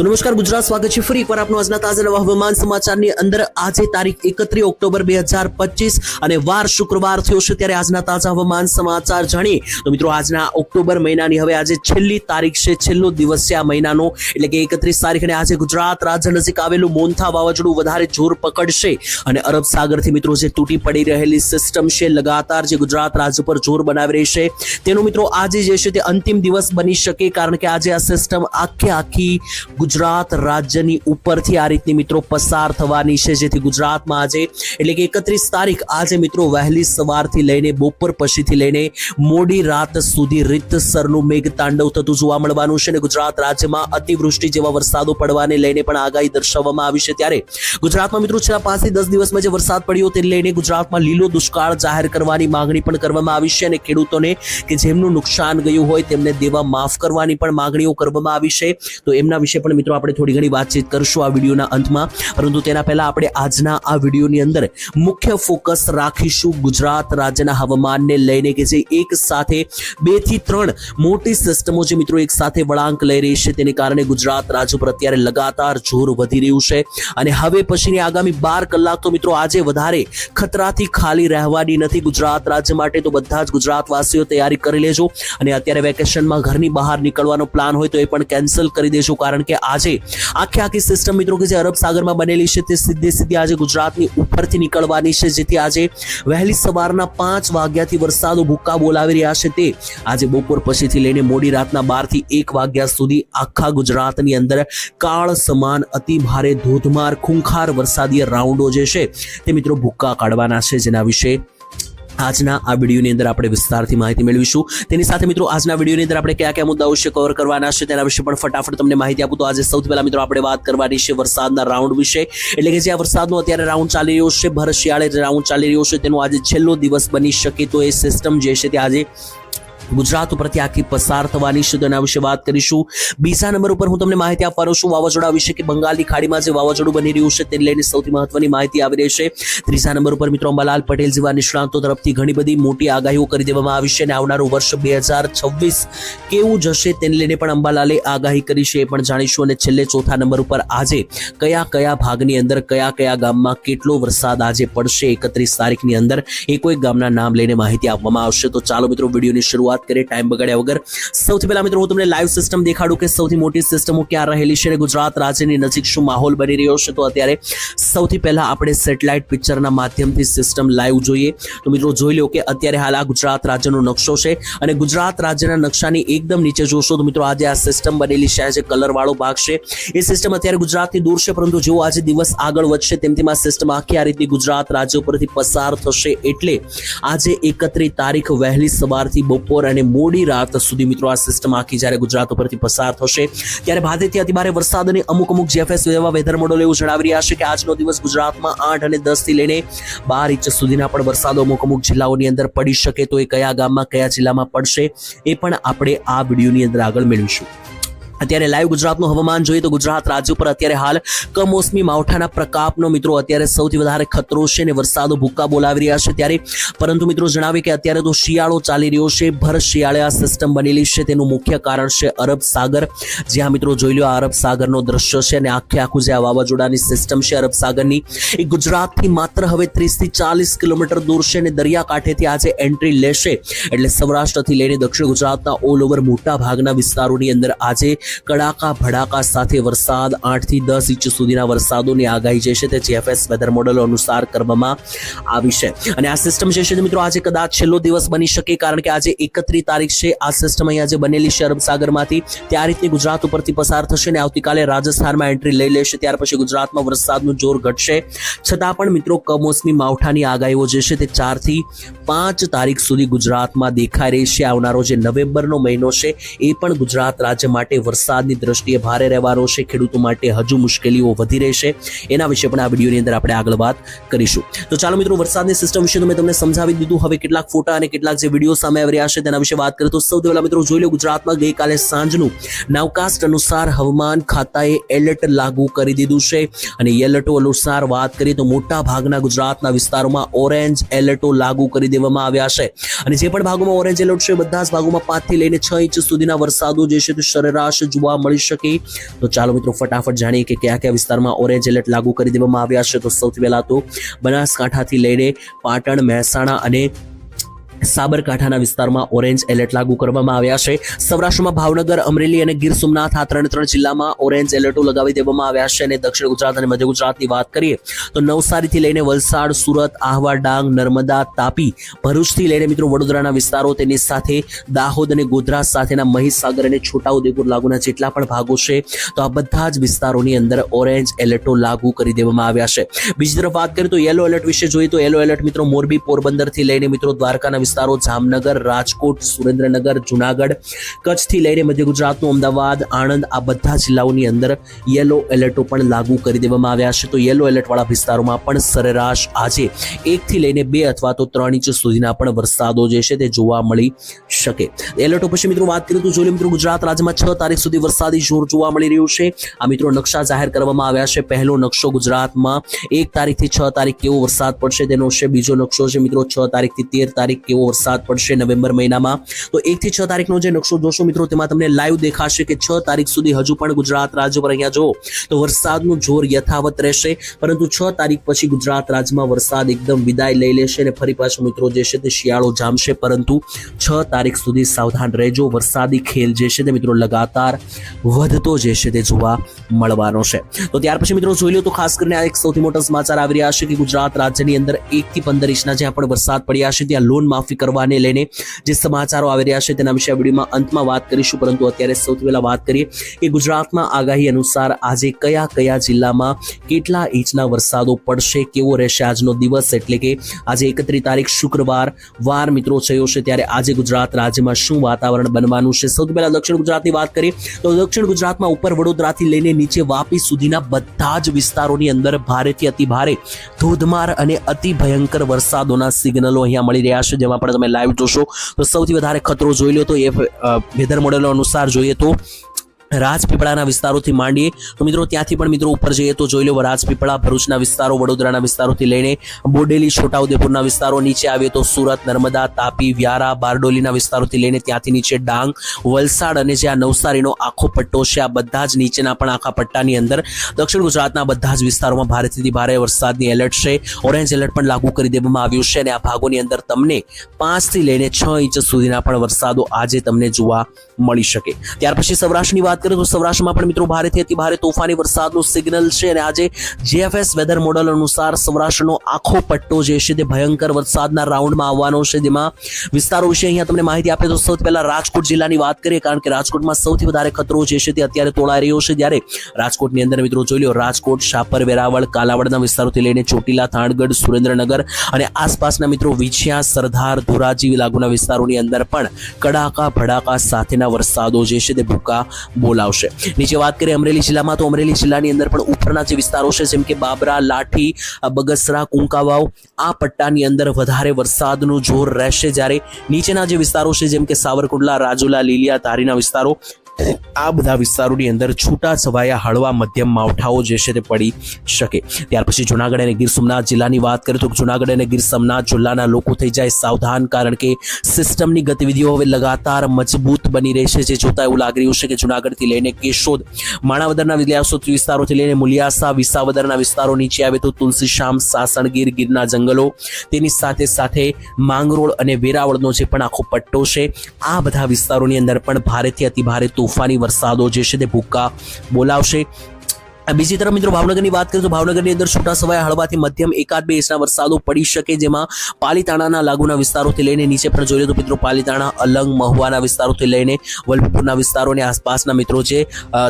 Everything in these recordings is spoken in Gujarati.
તો નમસ્કાર, ગુજરાત સ્વાગત છે ફરી એકવાર આપનું આજના તાજા નવા હવામાન સમાચારની અંદર. આજે તારીખ એકત્રીસ ઓક્ટોબર બે હજાર પચીસ અને વાર શુક્રવાર થયો છે ત્યારે આજના તાજા હવામાન સમાચાર જાણીએ. તો મિત્રો, આજના ઓક્ટોબર મહિનાની હવે આજે છેલ્લી તારીખ છે, છેલ્લો દિવસ છે આ મહિનાનો. એટલે કે એકત્રીસ તારીખ અને આજે ગુજરાત રાજ્ય નજીક આવેલું મોન્થા વાવાઝોડું વધારે જોર પકડશે. અને અરબ સાગરથી મિત્રો, જે તૂટી પડી રહેલી સિસ્ટમ છે, લગાતાર જે ગુજરાત રાજ્ય પર જોર બનાવી રહી છે, તેનો મિત્રો આજે જે છે તે અંતિમ દિવસ બની શકે, કારણ કે આજે આ સિસ્ટમ આખે આખી ગુજરાત રાજ્યની ઉપરથી આ રીતની મિત્રો પસાર થવાની છે. જેથી ગુજરાતમાં આજે, એટલે કે એકત્રીસ તારીખ, આજે મિત્રો વહેલી સવારથી લઈને બપોર પછીથી લઈને મોડી રાત સુધી રીતસરનું મેઘ તાંડવ થતું જોવા મળવાનું છે અને ગુજરાત રાજ્યમાં અતિવૃષ્ટિ જેવા વરસાદો પડવાને લઈને પણ આગાહી દર્શાવવામાં આવી છે. ત્યારે ગુજરાતમાં મિત્રો છેલ્લા પાંચથી દસ દિવસમાં જે વરસાદ પડ્યો તેને લઈને ગુજરાતમાં લીલો દુષ્કાળ જાહેર કરવાની માંગણી પણ કરવામાં આવી છે અને ખેડૂતોને કે જેમનું નુકસાન ગયું હોય તેમને દેવા માફ કરવાની પણ માંગણીઓ કરવામાં આવી છે. તો એમના વિશે પણ મિત્રો, આપણે થોડી ઘણી વાતચીત કરશું આ વિડીયોના અંતમાં. પરંતુ તેના પહેલા આપણે આજના આ વિડીયોની અંદર મુખ્ય ફોકસ રાખીશું ગુજરાત રાજ્યના હવામાનને લઈને કે જે એક સાથે બેથી ત્રણ મોટી સિસ્ટમો જે મિત્રો એક સાથે વળાંક લઈ રહી છે, તેને કારણે ગુજરાત રાજ્ય પર અત્યારે લગાતાર જોર વધી રહ્યું છે. અને હવે પછીની આગામી બાર કલાક તો મિત્રો આજે વધારે ખતરાથી ખાલી રહેવાની નથી. ગુજરાત રાજ્ય માટે તો બધા જ ગુજરાતવાસીઓ તૈયારી કરી લેજો. અને અત્યારે વેકેશનમાં ઘરની બહાર નીકળવાનો પ્લાન હોય તો એ પણ કેન્સલ કરી દેજો, કારણ કે આજે આખી આખી સિસ્ટમ મિત્રો કે જે અરબ સાગરમાં બનેલી છે તે સીધે સીધી આજે ગુજરાતની ઉપરથી નીકળવાની છે, જેથી આજે વહેલી સવારના પાંચ વાગ્યાથી વરસાદો ભૂક્કા બોલાવી રહ્યા છે તે આજે બપોર પછીથી લઈને મોડી રાતના બારથી એક વાગ્યા સુધી આખા ગુજરાતની અંદર કાળ સમાન અતિ ભારે ધોધમાર, ખૂંખાર વરસાદીય રાઉન્ડો જે છે તે મિત્રો ભૂક્કા કાઢવાના છે. જેના વિશે આજના આ વિડીયોની અંદર આપણે વિસ્તારથી માહિતી મેળવીશું. તેની સાથે મિત્રો, આજના વિડીયોની અંદર આપણે કયા કયા મુદ્દાઓ વિશે કવર કરવાના છે તેના વિશે પણ ફટાફટ તમને માહિતી આપું. તો આજે સૌથી પહેલા મિત્રો, આપણે વાત કરવાની છે વરસાદના રાઉન્ડ વિશે. એટલે કે જે આ વરસાદનો અત્યારે રાઉન્ડ ચાલી રહ્યો છે ભર શિયાળે રાઉન્ડ ચાલી રહ્યો છે, તેનો આજે છેલ્લો દિવસ બની શકે તો એ સિસ્ટમ જે છે તે આજે ગુજરાત ઉપરથી આખી પસાર થવાની છે. તેના વિશે વાત કરીશું. બીજા નંબર ઉપર હું તમને માહિતી આપવાનો છું. વાવાઝોડા વિશે કે બંગાળની ખાડીમાં જે વાવાઝોડું બની રહ્યું છે તેને લઈને સૌથી મહત્વની માહિતી આવી રહી છે. ત્રીજા નંબર ઉપર મિત્રો અંબાલાલ પટેલ જેવા નિષ્ણાંતો તરફથી ઘણી બધી મોટી આગાહીઓ કરી દેવામાં આવી છે અને આવનારું વર્ષ બે હજાર છવ્વીસ કેવું જશે તેને લઈને પણ અંબાલાલે આગાહી કરી છે એ પણ જાણીશું. અને છેલ્લે ચોથા નંબર ઉપર આજે કયા કયા ભાગની અંદર કયા કયા ગામમાં કેટલો વરસાદ આજે પડશે એકત્રીસ તારીખની અંદર એ કોઈ ગામના નામ લઈને માહિતી આપવામાં આવશે. તો ચાલો મિત્રો વિડીયોની શરૂઆત કરીએ ટાઈમ બગાડ્યા વગર. સૌથી પહેલા મિત્રો, હું તમને લાઈવ સિસ્ટમ દેખાડું કે સૌથી મોટી સિસ્ટમો ક્યાં રહેલી છે ગુજરાત રાજ્યની નજીક શું માહોલ બની રહ્યો છે? તો અત્યારે સૌથી પહેલા આપણે સેટેલાઇટ પિક્ચરના માધ્યમથી સિસ્ટમ લાઈવ જોઈએ. તો મિત્રો, જોઈ લો કે અત્યારે હાલ આ ગુજરાત રાજ્યનો નકશો છે અને ગુજરાત રાજ્યના નકશાની એકદમ નીચે જોશો તો મિત્રો, આજે આ સિસ્ટમ બનેલી છે જે કલર વાળો ભાગ છે. એ સિસ્ટમ અત્યારે ગુજરાતથી દૂર છે, પરંતુ જેવો આજે દિવસ આગળ વધશે તેમ તેમ આ સિસ્ટમ આખી આ રીતની ગુજરાત રાજ્ય ઉપરથી પસાર થશે એટલે આજે એકત્રીસ તારીખ વહેલી સવારથી બપોર અને મોડી રાત સુધી મિત્રો આ સિસ્ટમ આખી જ્યારે ગુજરાત ઉપરથી પસાર થશે, ત્યારે ભારેથી અતિભારે વરસાદ અને અમુક અમુક જેફએસ જેવા વેધર મોડલ એવું જણાવી રહ્યા છે કે આજનો દિવસ ગુજરાતમાં આઠ અને દસથી લઈને બાર ઇંચ સુધીના પણ વરસાદો અમુક અમુક જિલ્લાઓની અંદર પડી શકે તો એ કયા ગામમાં, કયા જિલ્લામાં પડશે, એ પણ આપણે આ વિડીયોની અંદર આગળ મેળવીશું. અત્યારે લાઈવ ગુજરાતનું હવામાન જોઈએ તો ગુજરાત રાજ્ય ઉપર અત્યારે હાલ કમોસમી માવઠાના પ્રકાપનો મિત્રો અત્યારે સૌથી વધારે ખતરો છે અને વરસાદો ભૂક્કા બોલાવી રહ્યા છે ત્યારે. પરંતુ મિત્રો જણાવી કે અત્યારે તો શિયાળો ચાલી રહ્યો છે, ભર શિયાળે આ સિસ્ટમ બનેલી છે, તેનું મુખ્ય કારણ છે અરબ સાગર. જ્યાં મિત્રો જોઈ લો આ અરબ સાગરનો દ્રશ્ય છે અને આખે આખું જે આ વાવાઝોડાની સિસ્ટમ છે અરબ સાગરની, એ ગુજરાતથી માત્ર હવે ત્રીસથી ચાલીસ કિલોમીટર દૂર છે અને દરિયાકાંઠેથી આજે એન્ટ્રી લેશે. એટલે સૌરાષ્ટ્રથી લઈને દક્ષિણ ગુજરાતના ઓલ ઓવર મોટા ભાગના વિસ્તારોની અંદર આજે કડાકા ભડાકા સાથે વરસાદ આઠથી દસ ઇંચ સુધીના વરસાદોની આગાહી જે છે તે જીએફએસ વેધર મોડેલો અનુસાર કરવામાં આવી છે. અને આ સિસ્ટમ જે છે મિત્રો આજે કદાચ છેલ્લો દિવસ બની શકે કારણ કે આજે એકત્રીસ તારીખ છે. આ સિસ્ટમ અહીંયા જે બનેલી છે અરબસાગરમાંથી તે આ ગુજરાત ઉપરથી પસાર થશે અને આવતીકાલે રાજસ્થાનમાં એન્ટ્રી લઈ લેશે. ત્યાર પછી ગુજરાતમાં વરસાદનું જોર ઘટશે. છતાં પણ મિત્રો કમોસમી માવઠાની આગાહીઓ જે છે તે ચારથી પાંચ તારીખ સુધી ગુજરાતમાં દેખાઈ રહી છે. આવનારો જે નવેમ્બરનો મહિનો છે, એ પણ ગુજરાત રાજ્ય માટે વરસાદની દ્રષ્ટિએ ભારે રહેવાનો છે. ખેડૂતો માટે હજુ મુશ્કેલીઓ વધી રહેશે એના વિશે પણ આ વિડીયોની અંદર આપણે આગળ વાત કરીશું. તો ચાલો મિત્રો, વરસાદની સિસ્ટમ વિશે મેં તમને સમજાવી દીધું. હવે કેટલાક ફોટા અને કેટલાક જે વીડિયો સામે આવી રહ્યા છે તેના વિશે વાત કરીએ તો સૌથી પહેલા મિત્રો જોઈ લો, ગુજરાતમાં ગઈકાલે સાંજનું નવકાસ્ટ અનુસાર હવામાન ખાતાએ એલર્ટ લાગુ કરી દીધું છે. અને એલર્ટો અનુસાર વાત કરીએ તો મોટા ભાગના ગુજરાતના વિસ્તારોમાં ઓરેન્જ એલર્ટો લાગુ કરી દેવામાં આવ્યા છે. અને જે પણ ભાગોમાં ઓરેન્જ એલર્ટ છે, બધા જ ભાગોમાં પાંચથી લઈને છ ઇંચ સુધીના વરસાદો જે છે તે સરેરાશ જોવા મળી શકે. તો ચાલો મિત્રો ફટાફટ જાણીએ કે કયા કયા વિસ્તારમાં ઓરેન્જ એલર્ટ લાગુ કરી દેવામાં આવ્યા છે. તો સૌથી પહેલા તો બનાસકાંઠાથી લઈને પાટણ, મહેસાણા અને સાબરકાંઠાના વિસ્તારમાં ઓરેન્જ એલર્ટ લાગુ કરવામાં આવ્યા છે. સૌરાષ્ટ્રમાં ભાવનગર, અમરેલી અને ગીર સોમનાથ આ ત્રણ ત્રણ જિલ્લામાં ઓરેન્જ એલર્ટો લગાવી દેવામાં આવ્યા છે અને દક્ષિણ ગુજરાત અને મધ્ય ગુજરાતની વાત કરીએ તો નવસારીથી લઈને વલસાડ, સુરત, આહવા, ડાંગ, નર્મદા, તાપી, ભરૂચથી લઈને મિત્રો વડોદરાના વિસ્તારો તેની સાથે દાહોદ અને ગોધરા સાથેના મહીસાગર અને છોટાઉદેપુર લાગુના જેટલા પણ ભાગો છે તો આ બધા જ વિસ્તારોની અંદર ઓરેન્જ એલર્ટો લાગુ કરી દેવામાં આવ્યા છે. બીજી તરફ વાત કરીએ તો યેલો એલર્ટ વિશે જોઈએ તો યેલો એલર્ટ મિત્રો મોરબી પોરબંદરથી લઈને મિત્રો દ્વારકાના વિસ્તારો જામનગર, રાજકોટ, સુરેન્દ્રનગર, જુનાગઢ, કચ્છથી લઈને મધ્ય ગુજરાતનું અમદાવાદ, આણંદ આ બધા જિલ્લાઓની અંદર યેલો એલર્ટો પણ લાગુ કરી દેવામાં આવ્યા છે. તો યેલો એલર્ટ વાળા વિસ્તારોમાં પણ સરેરાશ આજે એકથી લઈને બે અથવા તો ત્રણ ઇંચ સુધીના પણ વરસાદો જે છે તે જોવા મળી શકે. એલર્ટો પછી મિત્રો વાત કરીએ તો જોઈએ મિત્રો ગુજરાત રાજ્યમાં છ તારીખ સુધી વરસાદી જોર જોવા મળી રહ્યું છે. આ મિત્રો નકશા જાહેર કરવામાં આવ્યા છે. પહેલો નકશો ગુજરાતમાં એક તારીખથી છ તારીખ કેવો વરસાદ પડશે તેનો છે. બીજો નકશો છે મિત્રો છ તારીખથી તેર તારીખ કેવો વરસાદ પડશે નવેમ્બર મહિનામાં. તો એકથી છ તારીખનો જે નકશો જોશો મિત્રો, તેમાં તમને લાઈવ દેખાશે કે છ તારીખ સુધી હજુ પણ ગુજરાત રાજ્ય પર અહીંયા જો તો વરસાદનું જોર યથાવત રહેશે. પરંતુ છ તારીખ પછી ગુજરાત રાજ્યમાં વરસાદ એકદમ વિદાય લઈ લેશે અને ફરી પાછો મિત્રો જે છે તે શિયાળો જામશે. પરંતુ છ તારીખ સુધી સાવધાન રહેજો, વરસાદી ખેલ જે છે તે મિત્રો લગાતાર વધતો જે છે તે જોવા મળવાનો છે. તો ત્યાર પછી મિત્રો જોઈ લો તો ખાસ કરીને આ એક સૌથી મોટા સમાચાર આવી રહ્યા છે કે ગુજરાત રાજ્યની અંદર એક થી પંદર ઇંચના જ્યાં પણ વરસાદ પડ્યા છે, ત્યાં લોન માફી કરવાને લઈને જે સમાચારો આવી રહ્યા છે તેના વિશે વિડીયોમાં અંતમાં વાત કરીશું. પરંતુ અત્યારે સૌથી પહેલા વાત કરીએ કે ગુજરાતમાં આગાહી અનુસાર આજે કયા કયા જિલ્લામાં કેટલા ઇંચના વરસાદો પડશે, કેવો રહેશે આજનો દિવસ? એટલે કે આજે એકત્રીસ તારીખ શુક્રવાર વાર મિત્રો થયો છે ત્યારે આજે ગુજરાત રાજ્યમાં શું વાતાવરણ બનવાનું છે? સૌથી પહેલા દક્ષિણ ગુજરાતની વાત કરીએ તો દક્ષિણ ગુજરાતમાં ઉપર વડોદરાથી લઈને નીચે વાપી સુધીના બધા જ વિસ્તારોની અંદર ભારેથી અતિ ભારે ધોધમાર અને અતિ ભયંકર વરસાદોના સિગ્નલો અહીંયા મળી રહ્યા છે, જેમાં પણ તમે લાઈવ જોશો. તો સૌથી વધારે ખતરો જોઈ લો તો એ વેધર મોડેલો અનુસાર જોઈએ તો રાજપીપળાના વિસ્તારોથી માંડીએ તો મિત્રો ત્યાંથી પણ મિત્રો ઉપર જઈએ તો જોઈ લો રાજપીપળા, ભરૂચના વિસ્તારો, વડોદરાના વિસ્તારોથી લઈને બોડેલી, છોટાઉદેપુરના વિસ્તારો, નીચે આવીએ તો સુરત, નર્મદા, તાપી, વ્યારા, બારડોલીના વિસ્તારોથી લઈને ત્યાંથી નીચે ડાંગ, વલસાડ અને જે આ નવસારીનો આખો પટ્ટો છે, આ બધા જ નીચેના પણ આખા પટ્ટાની અંદર દક્ષિણ ગુજરાતના બધા જ વિસ્તારોમાં ભારેથી ભારે વરસાદની એલર્ટ છે. ઓરેન્જ એલર્ટ પણ લાગુ કરી દેવામાં આવ્યું છે અને આ ભાગોની અંદર તમને પાંચથી લઈને છ ઇંચ સુધીના પણ વરસાદો આજે તમને જોવા મળી શકે. ત્યાર પછી સૌરાષ્ટ્રની વાત કરીએ તો સૌરાષ્ટ્રમાં પણ મિત્રો ભારેથી અતિ ભારે તોફાની વરસાદનું સિગ્નલ છે અને આજે જીએફએસ વેધર મોડલ અનુસાર સૌરાષ્ટ્રનો આખો પટ્ટો જે છે તે ભયંકર વરસાદના રાઉન્ડમાં આવવાનો છે. જેમાં વિસ્તારો વિશે અહીંયા તમને માહિતી આપે તો સૌથી પહેલા રાજકોટ જિલ્લાની વાત કરીએ કારણ કે રાજકોટમાં સૌથી વધારે ખતરો જે છે તે અત્યારે તોળાઈ રહ્યો છે. જ્યારે રાજકોટની અંદર મિત્રો જોઈ લો રાજકોટ, શાપર, વેરાવળ, કાલાવડના વિસ્તારોથી લઈને ચોટીલા, થાણગઢ, સુરેન્દ્રનગર અને આસપાસના મિત્રો વિછિયા, સરદાર, ધોરાજી લાગુના વિસ્તારોની અંદર પણ કડાકા, ભડાકા સાથેના વરસાદો જે છે તે ભૂકા બોલાવશે. નીચે વાત કરીએ અમરેલી જિલ્લામાં, તો અમરેલી જિલ્લાની અંદર પણ ઉપરના જે વિસ્તારો છે, જેમ કે બાબરા, લાઠી બગસરા, કુંકાવાવ, આ પટ્ટાની અંદર વધારે વરસાદનું જોર રહેશે જ્યારે નીચેના જે વિસ્તારો છે, જેમ કે સાવરકુંડલા, રાજુલા, લીલિયા, ધારીના વિસ્તારો આ બધા વિસ્તારોની અંદર છૂટા છવાયા હળવા મધ્યમ માવઠાઓ જે છે તે પડી શકે. ત્યાર પછી જુનાગઢ અને ગીર સોમનાથ જિલ્લાની વાત કરીએ તો જુનાગઢ અને ગીર સોમનાથ જિલ્લાના લોકો થઈ જાય સાવધાન કારણ કે સિસ્ટમની ગતિવિધિઓ હવે લગાતાર મજબૂત બની રહી છે. જે જોતા એવું લાગી રહ્યું છે કે જુનાગઢથી લઈને કેશોદ, માણાવદરના વિલાસોત વિસ્તારોથી લઈને મુલિયાસા, વિસાવદરના વિસ્તારો નીચે આવે તો તુલસીશ્યામ સાસણગીર, ગીરના જંગલો, તેની સાથે સાથે માંગરોળ અને વેરાવળનો જે પણ આખો પટ્ટો છે, આ બધા વિસ્તારોની અંદર પણ ભારેથી અતિ ભારે તોફાની વરસાદો જે છે તે ભૂક્કા બોલાવશે. બીજી તરફ મિત્રો ભાવનગરની વાત કરીએ તો ભાવનગરની અંદર છૂટા છવાયા હળવાથી મધ્યમ એકાદ બે ઇંચના વરસાદો પડી શકે જેમાં પાલીતાણાના લાગુના વિસ્તારોથી લઈને નીચે પણ જોઈએ તો મિત્રો પાલીતાણા, અલંગ, મહુવાના વિસ્તારોથી લઈને વલભીપુરના વિસ્તારો અને આસપાસના મિત્રો જે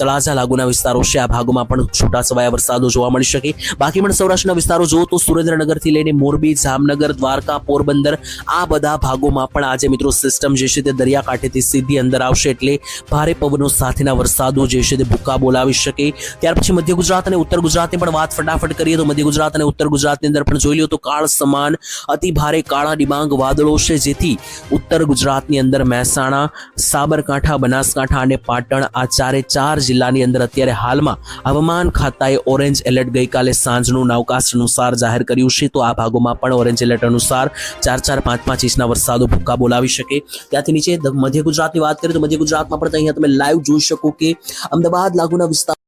તળાજા લાગુના વિસ્તારો છે. આ ભાગોમાં પણ છૂટા છવાયા વરસાદો જોવા મળી શકે. બાકી પણ સૌરાષ્ટ્રના વિસ્તારો જુઓ તો સુરેન્દ્રનગરથી લઈને મોરબી, જામનગર, દ્વારકા, પોરબંદર આ બધા ભાગોમાં પણ આજે મિત્રો સિસ્ટમ જે છે તે દરિયાકાંઠેથી સીધી અંદર આવશે એટલે ભારે પવનો સાથેના વરસાદો જે છે તે ભૂકા બોલાવી શકે. ત્યાર પછી મધ્ય ગુજરાત અને ઉત્તર ગુજરાતની પણ વાત ફટાફટ કરીએ તો મધ્ય ગુજરાત અને ઉત્તર ગુજરાતની અંદર પણ જોઈ લો તો કાળ સમાન, અતિ ભારે કાળા ડિબાંગ વાદળો છે, જેથી ઉત્તર ગુજરાતની અંદર મહેસાણા, સાબરકાંઠા, બનાસકાંઠા અને પાટણ આ ચારે ચાર જિલ્લાની અંદર અત્યારે હાલમાં હવામાન ખાતાએ ઓરેન્જ એલર્ટ ગઈકાલે સાંજનું નવકાશ અનુસાર જાહેર કર્યું છે. તો આ ભાગોમાં પણ ઓરેન્જ એલર્ટ અનુસાર ચાર ચાર પાંચ પાંચ ઇંચના વરસાદો ભૂક્કા બોલાવી શકે. ત્યાંથી નીચે મધ્ય ગુજરાતની વાત કરીએ તો મધ્ય ગુજરાતમાં પણ અહીંયા તમે લાઈવ જોઈ શકો કે અમદાવાદ લાગુના વિસ્તાર